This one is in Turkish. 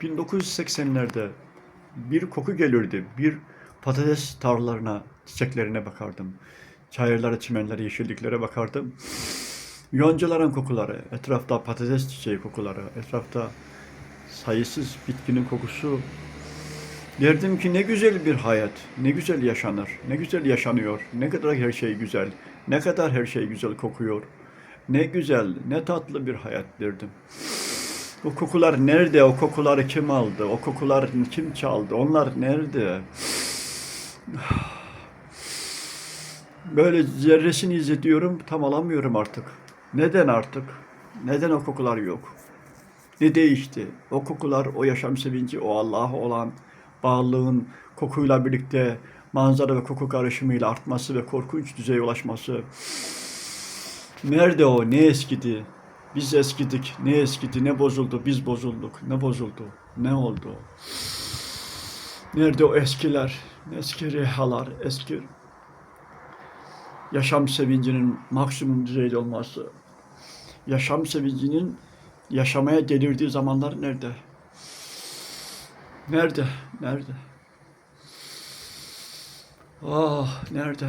1980'lerde bir koku gelirdi. Bir patates tarlalarına, çiçeklerine bakardım. Çayırlara, çimenlere, yeşilliklere bakardım. Yoncaların kokuları, etrafta patates çiçeği kokuları, etrafta sayısız bitkinin kokusu. Derdim ki ne güzel bir hayat, ne güzel yaşanır, ne güzel yaşanıyor, ne kadar her şey güzel, ne kadar her şey güzel kokuyor. Ne güzel, ne tatlı bir hayat derdim. O kokular nerede? O kokuları kim aldı? O kokular kim çaldı? Onlar nerede? Böyle zerresini izletiyorum, tam alamıyorum artık. Neden artık? Neden o kokular yok? Ne değişti? O kokular, o yaşam sevinci, o Allah'a olan bağlılığın kokuyla birlikte manzara ve koku karışımıyla artması ve korkunç düzeye ulaşması. Nerede o? Ne eskidi? Biz eskidik. Ne eskidi? Ne bozuldu? Biz bozulduk. Ne bozuldu? Ne oldu? Nerede o eskiler? Eski rehalar, eski yaşam sevincinin maksimum düzeyde olması, yaşam sevincinin yaşamaya delirdiği zamanlar nerede? Nerede? Nerede? Ah, nerede?